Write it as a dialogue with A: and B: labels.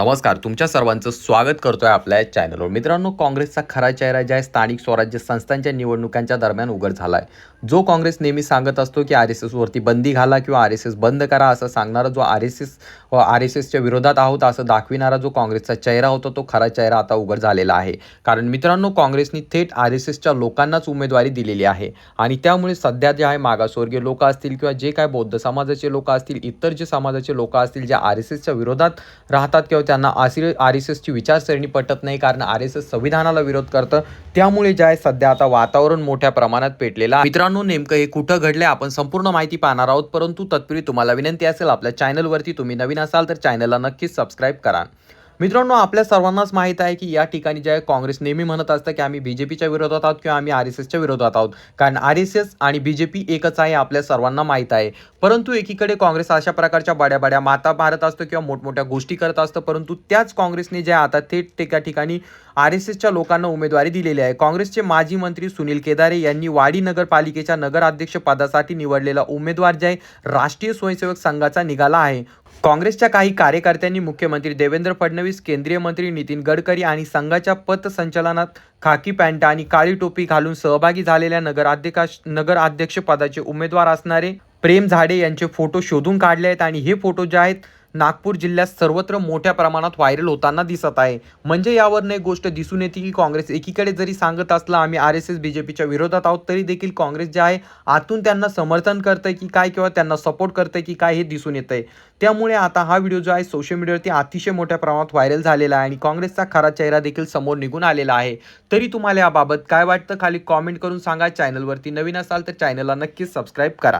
A: नमस्कार तुमच्या सर्वांचं स्वागत करतोय आपल्या चॅनलवर मित्रांनो काँग्रेसचा खरा चेहरा ज्या आहे स्थानिक स्वराज्य संस्थांच्या निवडणुकांच्या दरम्यान उघड झाला आहे जो काँग्रेस नेहमी सांगत असतो की आर एस एसवरती बंदी घाला किंवा आर एस एस बंद करा असं सांगणारा जो R S S R S एसच्या विरोधात आहोत असं दाखविणारा जो काँग्रेसचा चेहरा होता तो खरा चेहरा आता उघड झालेला आहे. कारण मित्रांनो काँग्रेसनी थेट आर एस एसच्या लोकांनाच उमेदवारी दिलेली आहे. आणि त्यामुळे सध्या जे आहे मागासवर्गीय लोक असतील किंवा जे काय बौद्ध समाजाचे लोक असतील इतर जे समाजाचे लोक असतील जे आर एस एसच्या विरोधात राहतात किंवा त्यांना आसिर आर एस एसची विचारसरणी पटत नाही कारण आर एस एस संविधानाला विरोध करतं. त्यामुळे जे आहे सध्या आता वातावरण मोठ्या प्रमाणात पेटलेलं आहे. मित्रांनो नेमकं हे कुठं घडलं आपण संपूर्ण माहिती पाहणार आहोत. परंतु तत्पूर्वी तुम्हाला विनंती असेल आपल्या चॅनलवरती तुम्ही नवीन असाल तर चॅनलला नक्कीच सबस्क्राईब करा. मित्रांनो आपल्या सर्वांनाच माहीत आहे की या ठिकाणी जे आहे काँग्रेस नेहमी म्हणत असतं की आम्ही बीजेपीच्या विरोधात आहोत किंवा आम्ही आर एस एसच्या विरोधात आहोत. कारण आर एस एस आणि बीजेपी एकच आहे आपल्या सर्वांना माहीत आहे. परंतु एकीकडे काँग्रेस अशा प्रकारच्या बड्या बड्या माता मारत असतो किंवा मोठमोठ्या गोष्टी करत असतं परंतु त्याच काँग्रेसने जे आता थेट त्या ठिकाणी आर एस एसच्या लोकांना उमेदवारी दिलेली आहे. काँग्रेसचे माजी मंत्री सुनील केदारे यांनी वाडी नगरपालिकेच्या नगराध्यक्ष पदासाठी निवडलेला उमेदवार जे आहे राष्ट्रीय स्वयंसेवक संघाचा निघाला आहे. काँग्रेसच्या काही कार्यकर्त्यांनी मुख्यमंत्री देवेंद्र फडणवीस केंद्रीय मंत्री नितीन गडकरी आणि संघाच्या पथसंचलनात खाकी पॅन्ट आणि काळी टोपी घालून सहभागी झालेल्या नगराध्यक्ष नगर पदाचे उमेदवार असणारे प्रेम झाडे यांचे फोटो शोधून काढले आहेत आणि हे फोटो जे आहेत नागपूर जिल्ह्यात सर्वत्र मोठ्या प्रमाणात व्हायरल होताना दिसत आहे. म्हणजे यावरनं एक गोष्ट दिसून येते की काँग्रेस एकीकडे जरी सांगत असला आम्ही आर एस एस बीजेपीच्या विरोधात आहोत तरी देखील काँग्रेस जे आहे आतून त्यांना समर्थन करतंय की काय किंवा त्यांना सपोर्ट करतंय की काय हे दिसून येतंय. त्यामुळे आता हा व्हिडिओ जो आहे सोशल मीडियावरती अतिशय मोठ्या प्रमाणात व्हायरल झालेला आहे आणि काँग्रेसचा खरा चेहरा देखील समोर निघून आलेला आहे. तरी तुम्हाला याबाबत काय वाटतं खाली कॉमेंट करून सांगा. चॅनलवरती नवीन असाल तर चॅनलला नक्कीच सबस्क्राईब करा.